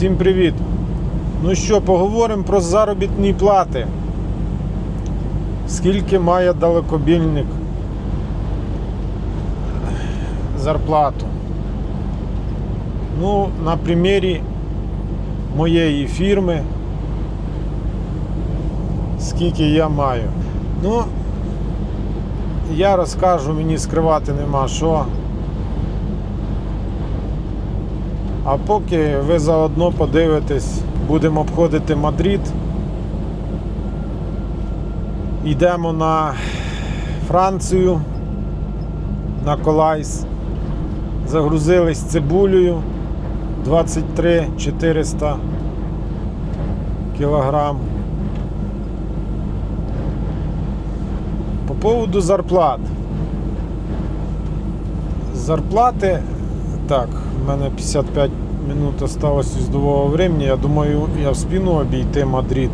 Всім привіт! Ну що, поговоримо про заробітні плати. Скільки має далекобільник зарплату? Ну, на примірі моєї фірми, скільки я маю. Ну, я розкажу, мені скривати нема що. А поки ви заодно подивитесь, будемо обходити Мадрид. Йдемо на Францію, на Колайс. Загрузились цибулею 23 400 кілограм. По поводу зарплат. Зарплати, так, в мене 55 минут осталось іздового времени. Я думаю, я в спину обійти Мадрид.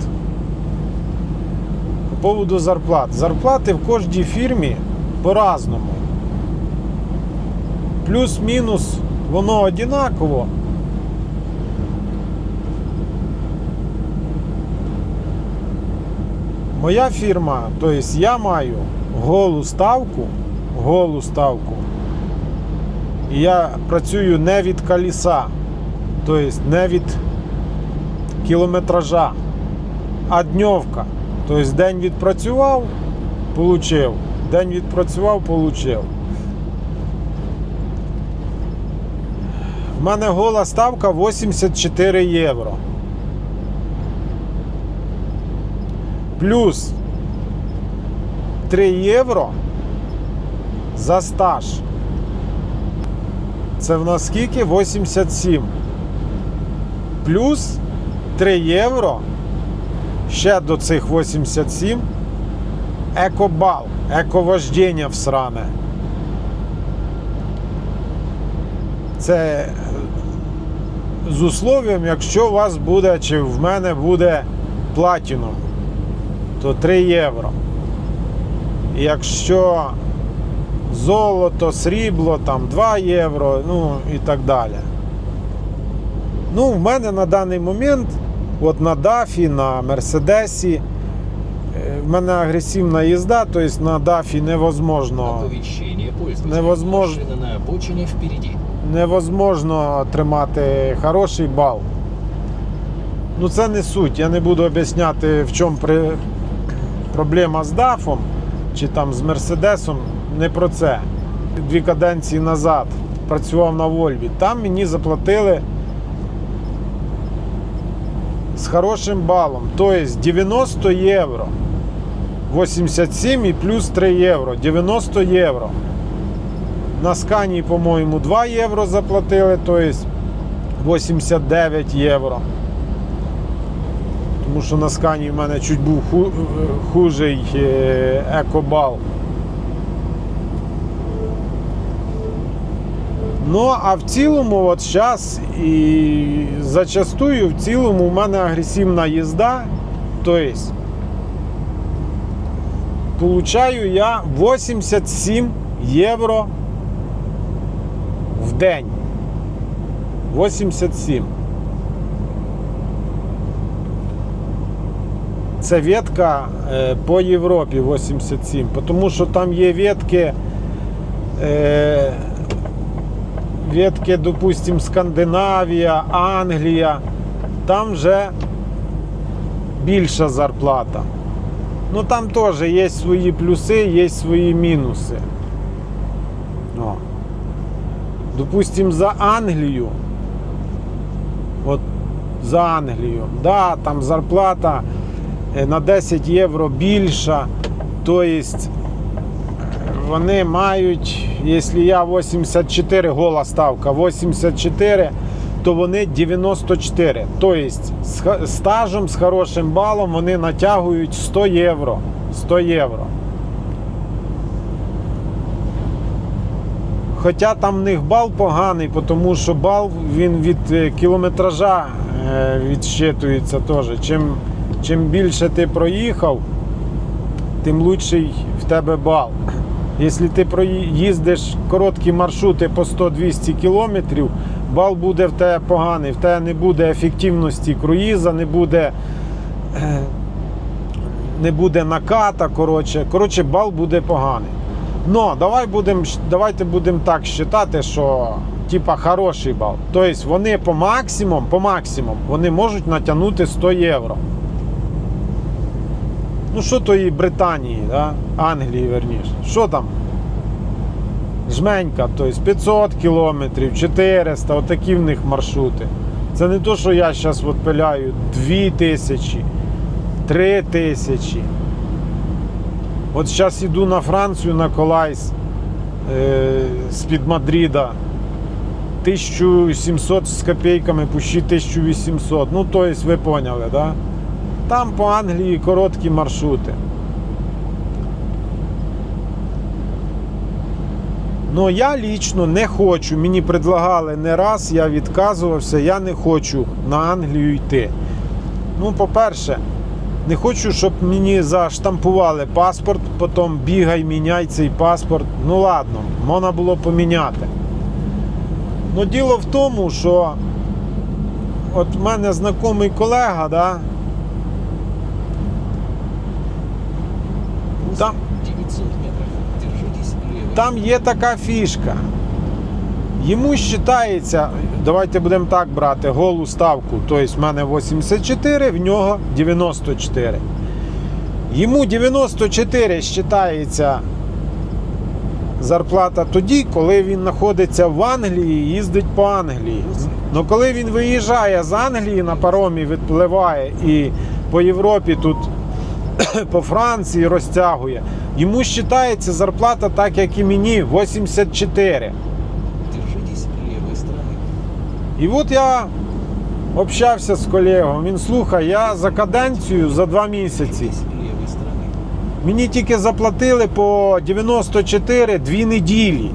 По поводу зарплат. Зарплати в кожній фірмі по-разному. Плюс-мінус воно одинаково. Моя фірма, тобто я маю голу ставку, голу ставку. І я працюю не від коліса, тобто не від кілометража, а дньовка. Тобто день відпрацював, получив. День відпрацював, получив. В мене гола ставка 84 євро. Плюс 3 євро за стаж. Це в нас скільки? 87. Плюс 3 євро. Ще до цих 87. Екобал. Ековождіння всране. Це е, з условием, якщо у вас буде, чи в мене буде платіном, то 3 євро. Якщо золото, срібло, там 2 євро, ну і так далі. Ну, в мене на даний момент, от на Дафі, на Мерседесі, е, в мене агресивна їзда, тобто на Дафі невозможно, Невозможно. На обочине впереди. невозможно тримати хороший бал. Ну це не суть. Я не буду об'ясняти, в чому при... проблема з Дафом чи там з Мерседесом. Не про це. Дві каденції назад працював на Вольві. Там мені заплатили з хорошим балом. Тобто 90 євро. 87 і плюс 3 євро. 90 євро. На скані, по-моєму, 2 євро заплатили, тобто 89 євро. Тому що на скані в мене чуть був хужий е, екобал. Ну, а в цілому, от зараз і зачастую в цілому в мене агресивна їзда. Тобто, получаю я 87 євро в день. 87. Це ветка е, по Європі 87. Тому що там є ветки. Ветки, допустим, Скандинавія, Англія. Там вже більша зарплата. Ну там теж є свої плюси, є свої мінуси. О. Допустим, за Англію. От за Англію. Да, там зарплата е, на 10 євро більша. Тобто вони мають, якщо я 84 гола ставка, 84, то вони 94. Тобто з стажем, з хорошим балом вони натягують 100 євро. 100 євро. Хоча там в них бал поганий, тому що бал він від е, кілометража е, відщитується теж. Чим, чим більше ти проїхав, тим лучший в тебе бал. Якщо ти проїздиш короткі маршрути по 100-200 кілометрів, бал буде в тебе поганий, в тебе не буде ефективності круїза, не буде, е, не буде наката. Коротше, коротше, бал буде поганий. Но давай будем, давайте будемо так вважати, що типа хороший бал. Тобто вони по максимум, по максимум вони можуть натягнути 100 євро. Ну, що тої Британії, да? Англії, верніше. Що там? Жменька, тобто 500 кілометрів, 400, отакі в них маршрути. Це не то, що я зараз пиляю 2 тисячі, 3 тисячі. От зараз йду на Францію на Колайс е, з-під Мадріда. 1700 з копійками, пущі 1800. Ну, тобто, ви поняли, да? Там по Англії короткі маршрути. Ну я лічно не хочу. Мені предлагали не раз, я відказувався, я не хочу на Англію йти. Ну, по-перше, не хочу, щоб мені заштампували паспорт, потім бігай, міняй цей паспорт. Ну ладно, можна було поміняти. Ну, діло в тому, що от в мене знайомий колега, да, Там- 900 метров. Держитесь левой Там є така фішка. Йому вважається, давайте будемо так брати, голу ставку. Тобто в мене 84, в нього 94. Йому 94 вважається зарплата тоді, коли він знаходиться в Англії і їздить по Англії. Ну коли він виїжджає з Англії на паромі, відпливає і по Європі тут по Франції розтягує, йому вважається зарплата так, як і мені, 84. Держитесь левой стороны. І от я общався з колегом. Він слухай, я за каденцію за два місяці. Мені тільки заплатили по 94 дві неділі.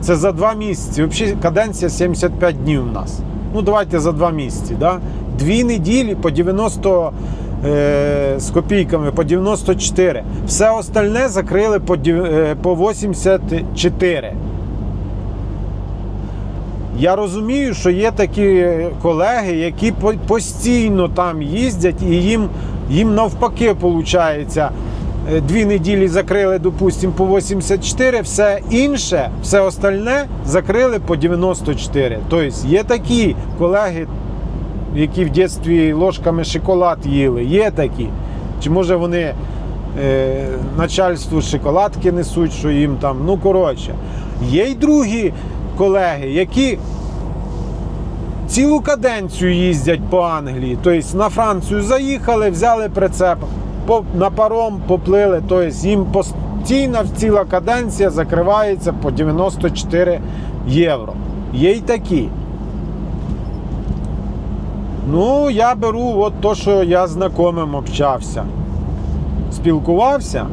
Це за два місяці. Взагалі каденція 75 днів у нас. Ну, давайте за два місяці. Да? Дві неділі по 90 е, з копійками, по 94. Все остальне закрили по, е, по 84. Я розумію, що є такі колеги, які постійно там їздять, і їм, їм навпаки виходить. Дві неділі закрили, допустимо, по 84, все інше, все остальне закрили по 94. Тобто є такі колеги, які в дитинстві ложками шоколад їли, є такі. Чи може вони е, начальству шоколадки несуть, що їм там. Ну, коротше. Є й другі колеги, які цілу каденцію їздять по Англії. Тобто на Францію заїхали, взяли прицеп, на паром поплили. Тобто їм постійно ціла каденція закривається по 94 євро. Є й такі. Ну, я беру от то, що я знайомим общався. Спілкувався.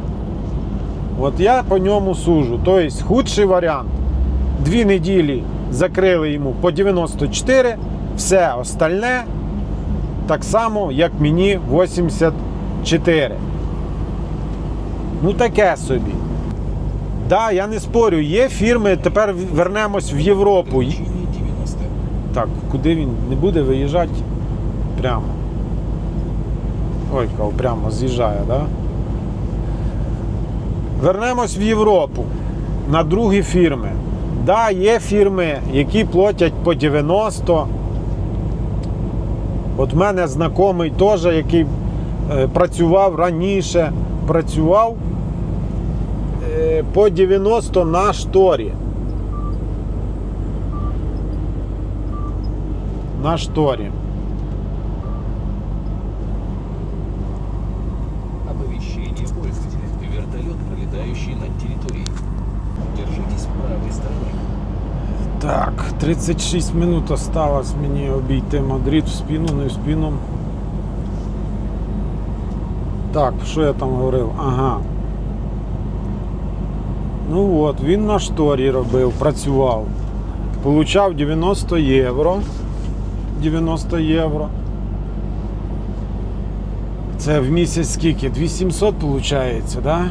От я по ньому сужу. Тобто худший варіант. Дві неділі закрили йому по 94, все остальне так само, як мені 84. Ну таке собі. Да, я не спорю, є фірми, тепер вернемось в Європу. Так, куди він не буде виїжджати? Прямо. Ой, прямо з'їжджає, да? Вернемось в Європу на другі фірми. Да, є фірми, які платять по 90. От в мене знайомий теж, який е, працював раніше, працював е, по 90 на шторі. На шторі. Так, 36 минут осталось мені обійти Мадрид в спину, не в спину. Так, що я там говорив? Ага. Ну от, він на шторі робив, працював. Получав 90 євро. 90 євро. Це в місяць скільки? 2700 виходить, так? Да?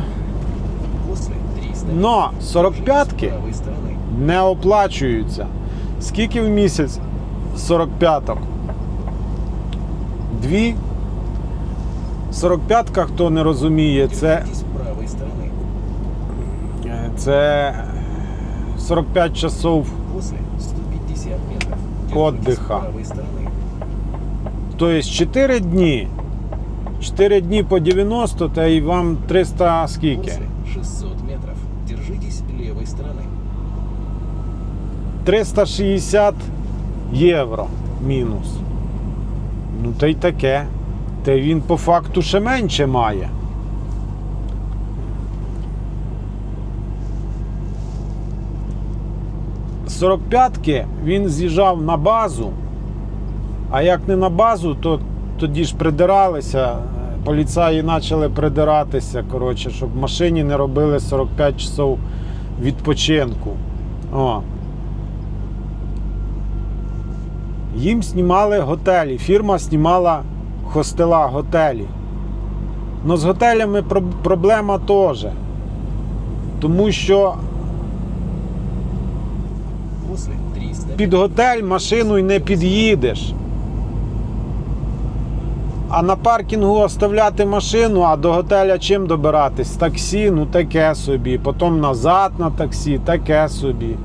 Но 45-ки Держитесь правой стороны не оплачуються. Скільки в місяць 45-ок. Дві. 45-ка, хто не розуміє, це, Держитесь правой стороны. е, це 45 часов После 150 метров. Отдыха. Держитесь правой стороны. Тобто 4 дні. 4 дні по 90, та й вам 300 скільки? 360 євро мінус. Ну, та й таке. Та й він по факту ще менше має. З 45-ки він з'їжджав на базу, а як не на базу, то тоді ж придиралися. Поліцаї почали придиратися, коротше, щоб машині не робили 45 часов відпочинку. О. Їм знімали готелі. Фірма знімала хостела готелі. Ну з готелями проблема теж. Тому що під готель машиною не під'їдеш. А на паркінгу оставляти машину, а до готеля чим добиратись? Таксі, ну таке собі. Потім назад на таксі, таке собі.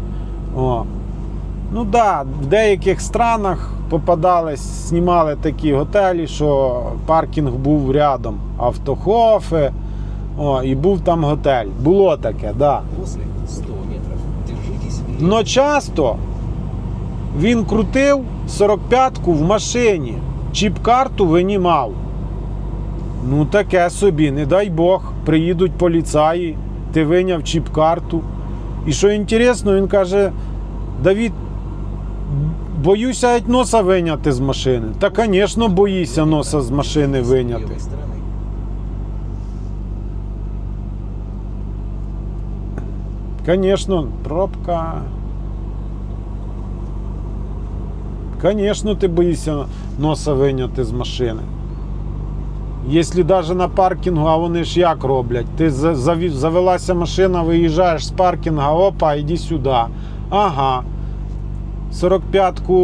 О. Ну так, да, в деяких странах попадались, знімали такі готелі, що паркінг був рядом. Автохофи. О, і був там готель. Було таке, так. Да. После 100 метров. Держитесь Но часто він крутив 45-ку в машині, чіп-карту винімав. Ну, таке собі, не дай Бог, приїдуть поліцаї, ти виняв чіп-карту. І що інтересно, він каже: Давід, боюся геть носа виняти з машини. Та, звісно, боїся носа з машини виняти. Конечно, пробка. Конечно, ти боїшся носа виняти з машини. Якщо навіть на паркінгу, а вони ж як роблять? Ти завелася машина, виїжджаєш з паркінга, опа, іди сюди. Ага. 45-ку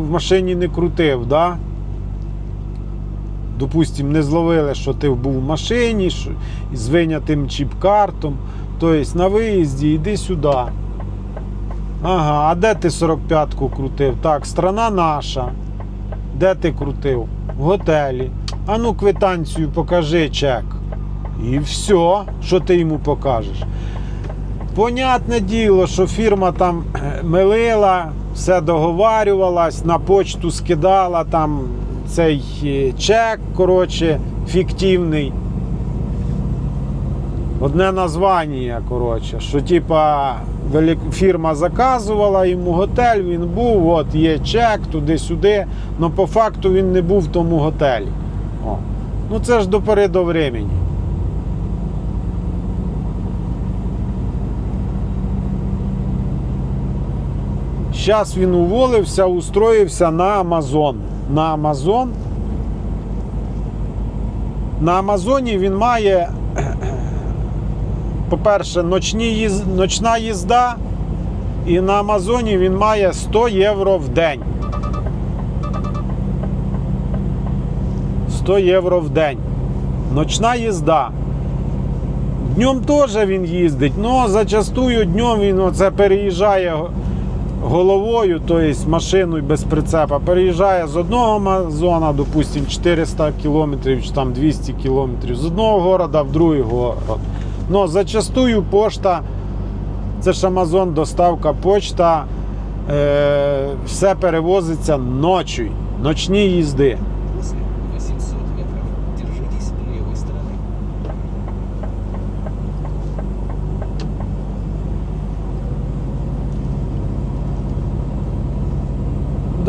в машині не крутив, да? Допустим, не зловили, що ти був в машині що, з винятим чіп-картом. Тобто на виїзді йди сюди. Ага, а де ти 45-ку крутив? Так, страна наша. Де ти крутив? В готелі. А ну квитанцію покажи чек. І все, що ти йому покажеш. Понятне діло, що фірма там милила, все договарювалась, на почту скидала там цей е, чек, коротше, фіктивний. Одне названня, коротше, що типа фірма заказувала йому готель, він був, от є чек туди-сюди, але по факту він не був в тому готелі. О. Ну це ж до пори до времени. Зараз він уволився, устроївся на Амазон. На Амазон. На Амазоні він має по-перше, ночні ночна їзда, і на Амазоні він має 100 євро в день. 100 євро в день. Ночна їзда. Днем теж він їздить, але зачастую днем він оце переїжджає головою, тобто машиною без прицепа. Переїжджає з одного Амазона, допустимо, 400 кілометрів чи там 200 кілометрів, з одного города в другий город. Но зачастую пошта, це ж Амазон, доставка почта, е, все перевозиться ночі, ночні їзди.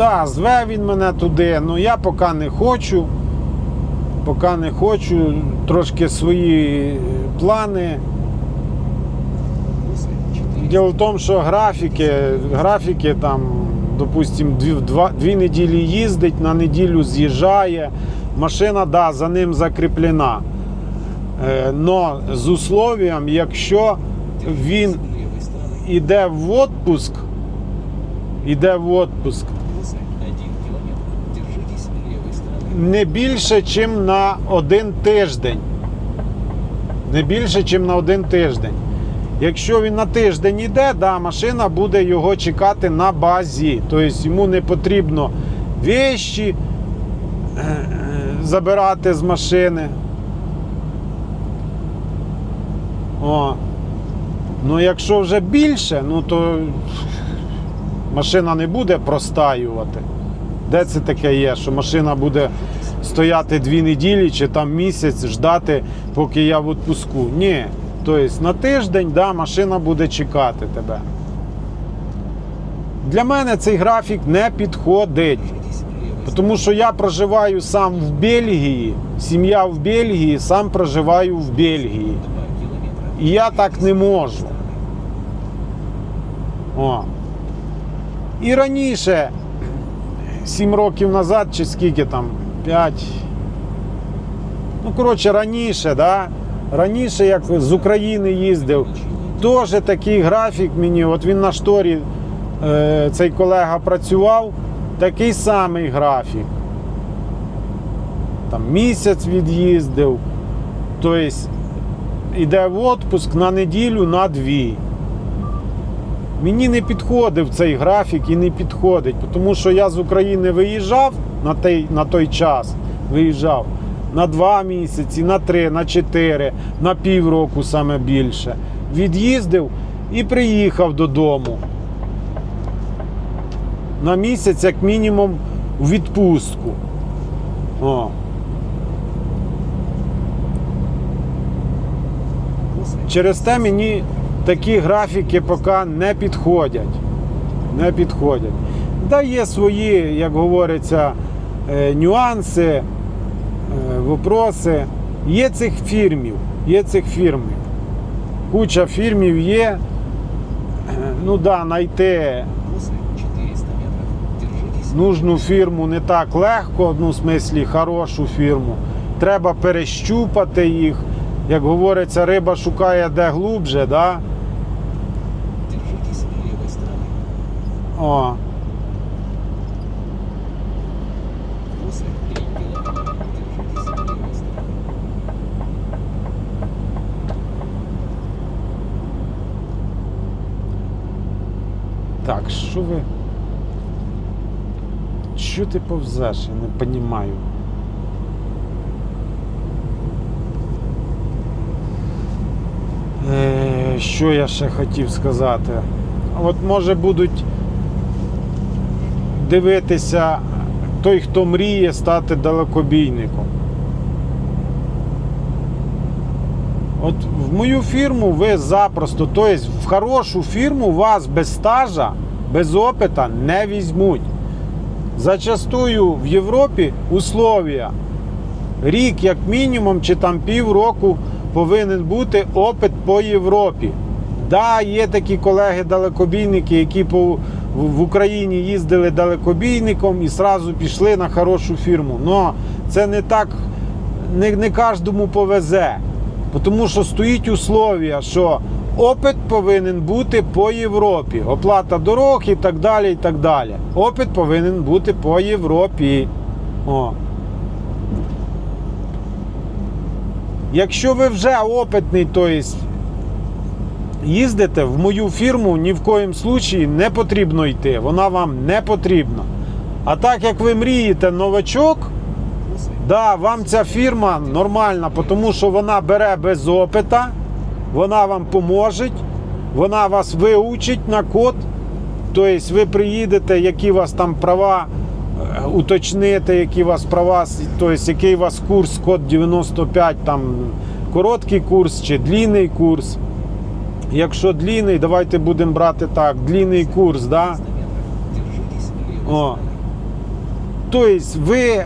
Да, зве він мене туди, ну я поки не хочу. Поки не хочу, трошки свої плани. После 400 Діло в тому, що графіки, графіки там, допустим, дві, два, дві неділі їздить, на неділю з'їжджає. Машина, да, за ним закріплена. Е, но з условієм, якщо він іде в отпуск, іде в отпуск, не більше, ніж на один тиждень. Не більше, ніж на один тиждень. Якщо він на тиждень йде, да, машина буде його чекати на базі. Тобто йому не потрібно вещі е, е, забирати з машини. О. Ну, якщо вже більше, ну то машина не буде простаювати. Де це таке є, що машина буде стояти дві неділі чи там місяць ждати, поки я в відпуску? Ні. Тобто на тиждень да, машина буде чекати тебе. Для мене цей графік не підходить. Тому що я проживаю сам в Бельгії, сім'я в Бельгії, сам проживаю в Бельгії. стороны. 2 километра. І я так не можу. О. І раніше, 7 років назад, чи скільки там, 5. Ну, коротше, раніше, да? раніше, як з України їздив, теж такий графік мені, от він на шторі, е, цей колега працював, такий самий графік. Там місяць від'їздив. Тобто йде в відпуск на неділю, на дві. Мені не підходив цей графік і не підходить, тому що я з України виїжджав на той, на той час, виїжджав на два місяці, на три, на чотири, на півроку саме більше. Від'їздив і приїхав додому. На місяць, як мінімум, у відпустку. О. Через те мені такі графіки поки не підходять. Не підходять. Да, є свої, як говориться, е, нюанси, е, вопроси. Є цих фірмів, є цих фірмів. Куча фірмів є. Е, Ну да, знайти После 400 метров. Держитесь. нужну фірму не так легко, ну, в смислі, хорошу фірму. Треба перещупати їх. Як говориться, риба шукає де глубже, да? О, После 3 километра. Держитесь левой стороны. так, що ви. Що ти повзеш? Я не розумію. Е, що я ще хотів сказати? От може будуть дивитися той, хто мріє стати далекобійником. От в мою фірму ви запросто, тобто в хорошу фірму вас без стажа, без опита не візьмуть. Зачастую в Європі условия. Рік, як мінімум, чи там півроку повинен бути опит по Європі. Да, є такі колеги-далекобійники, які по, в- Україні їздили далекобійником і сразу пішли на хорошу фірму. Но це не так, не, не кожному повезе. Тому що стоїть условия, що опит повинен бути по Європі. Оплата дорог і так далі. і так далі. Опит повинен бути по Європі. О. Якщо ви вже опитний, то есть їздите в мою фірму, ні в коїм случаї не потрібно йти. Вона вам не потрібна. А так як ви мрієте новачок, Да, вам ця фірма нормальна, тому що вона бере без опита, вона вам поможе, вона вас виучить на код. Тобто ви приїдете, які у вас там права, е, уточните, які у вас права, тобто який у вас курс, код 95, там короткий курс чи длинний курс. Якщо длинний, давайте будемо брати так, длинний курс, да? 300 метров. Держитесь левой О. Тобто ви.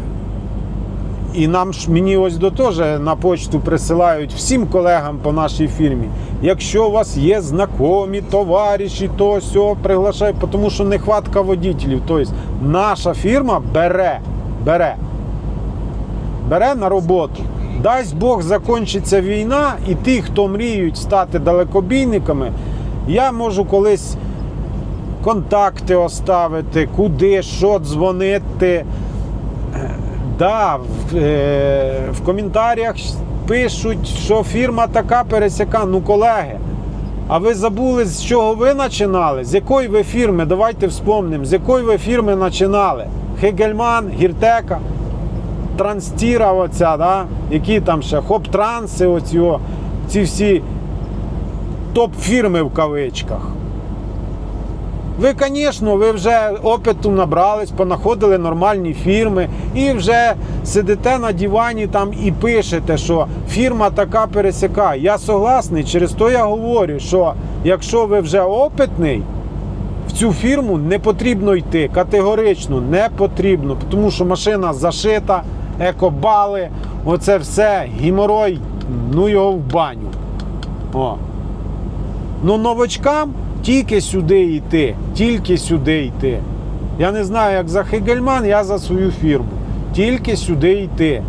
І нам ж мені ось до теж на почту присилають всім колегам по нашій фірмі. Якщо у вас є знайомі, товариші, то сьо приглашай, тому що нехватка водітелів. Тобто наша фірма бере, бере, бере на роботу. Дасть Бог закінчиться війна, і ті, хто мріють стати далекобійниками, я можу колись контакти оставити, куди, що дзвонити. Да, в, е, в коментарях пишуть, що фірма така пересяка. Ну, колеги, а ви забули, з чого ви починали? З якої ви фірми? Давайте вспомнимо, з якої ви фірми починали? Хегельман, Гіртека, Транстіра, да? які там ще Хоп-Транси, оці, о, ці всі топ-фірми в кавичках. Ви, звісно, ви вже опиту набрались, понаходили нормальні фірми і вже сидите на дивані там і пишете, що фірма така пересякає. Я согласний, через то я говорю, що якщо ви вже опитний, в цю фірму не потрібно йти. Категорично не потрібно, тому що машина зашита, екобали, оце все, геморой, ну його в баню. О. Ну, новачкам тільки сюди йти, тільки сюди йти. Я не знаю, як за Хегельман, я за свою фірму. Тільки сюди йти.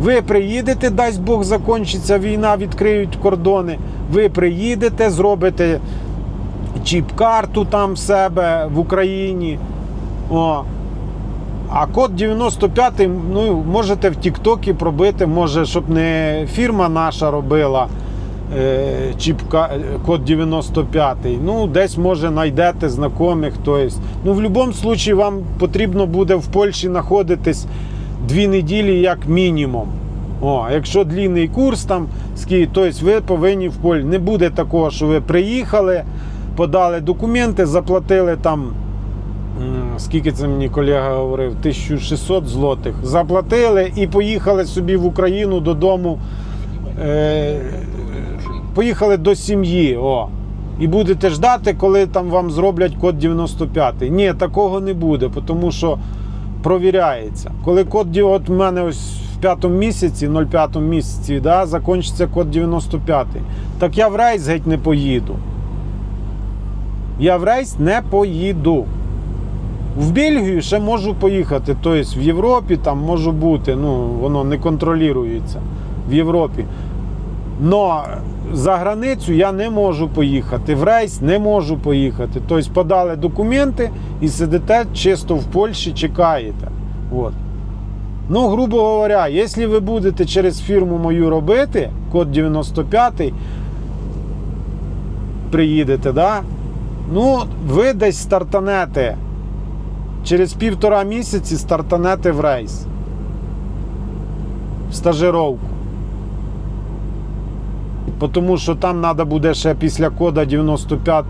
Ви приїдете, дасть Бог, закінчиться війна, відкриють кордони. Ви приїдете, зробите чіп-карту там себе в Україні. О. А код 95 ну, можете в Тіктокі пробити, може, щоб не фірма наша робила е, чіпка, е, код 95. Ну, десь може знайдете знайомих. Ну, в будь-якому випадку вам потрібно буде в Польщі знаходитись дві неділі як мінімум. О, якщо длінний курс там, тобто ви повинні в Польщі. Не буде такого, що ви приїхали, подали документи, заплатили там. Скільки це мені колега говорив? 1600 злотих. Заплатили і поїхали собі в Україну додому. Е, поїхали до сім'ї. О. І будете ждати, коли там вам зроблять код 95. Ні, такого не буде, тому що провіряється. Коли код от в мене ось в п'ятому місяці, 05 місяці, да, закінчиться код 95. Так я в рейс геть не поїду. Я в рейс не поїду. В Бельгію ще можу поїхати. Тобто в Європі там можу бути, ну воно не контролюється в Європі. Но за границю я не можу поїхати. В рейс не можу поїхати. Тобто подали документи і сидите чисто в Польщі, чекаєте. От. Ну, грубо говоря, якщо ви будете через фірму мою робити, код 95, приїдете, да? ну, ви десь стартанете. Через півтора місяці стартанете в рейс. В стажировку. Тому що там треба буде ще після кода 95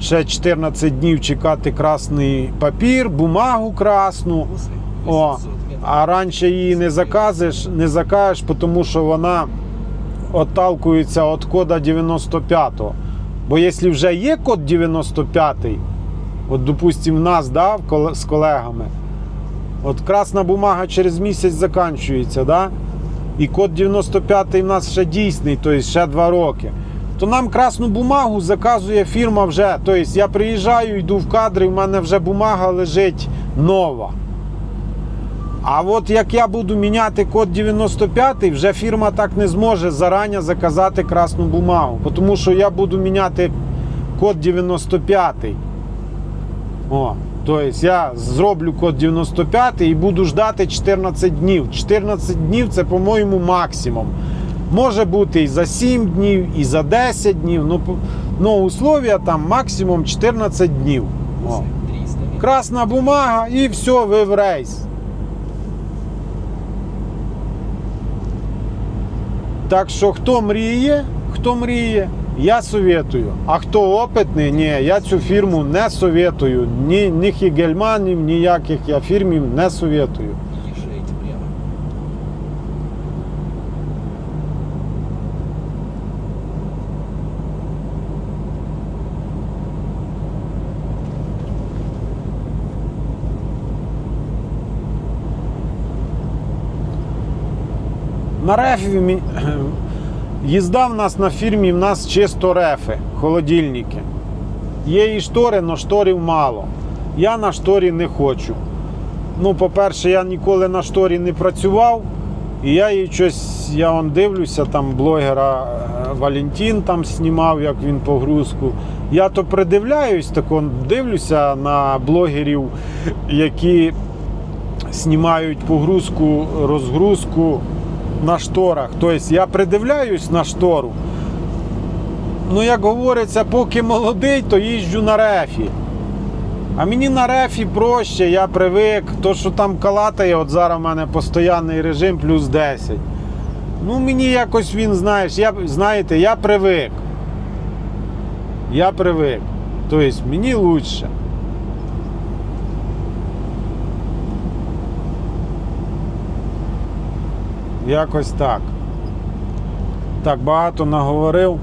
ще 14 днів чекати красний папір, бумагу красну. О, а раніше її не заказиш, не закажеш, тому що вона отталкується від кода 95-го. Бо якщо вже є код 95-й, от, допустимо, в нас да, з колегами, от красна бумага через місяць закінчується, да? і код 95 в нас ще дійсний, тобто ще 2 роки. То нам красну бумагу заказує фірма вже. Тобто я приїжджаю, йду в кадри, в мене вже бумага лежить нова. А от як я буду міняти код 95, вже фірма так не зможе зарані заказати красну бумагу. Тому що я буду міняти код 95. О, тобто я зроблю код 95 і буду ждати 14 днів. 14 днів це, по-моєму, максимум. Може бути і за 7 днів, і за 10 днів. Ну, ну условия там максимум 14 днів. О. Красна бумага і все, ви в рейс. Так що хто мріє, хто мріє, я советую. А хто опитний, ні, я цю фірму не советую. Ні, ні Хігельманів, ніяких я фірмів не советую. На рефі їзда в нас на фірмі, в нас чисто рефи, холодильники. Є і штори, але шторів мало. Я на шторі не хочу. Ну, по-перше, я ніколи на шторі не працював. І я її щось, я вон дивлюся, там блогера е, Валентин там знімав, як він погрузку. Я то придивляюсь, так он дивлюся на блогерів, які знімають погрузку, розгрузку на шторах. Тобто я придивляюсь на штору. Ну, як говориться, поки молодий, то їжджу на рефі. А мені на рефі проще, я привик. То, що там калатає, от зараз в мене постійний режим плюс 10. Ну, мені якось він, знаєш, я, знаєте, я привик. Я привик. Тобто мені лучше. Якось так. Так, багато наговорив.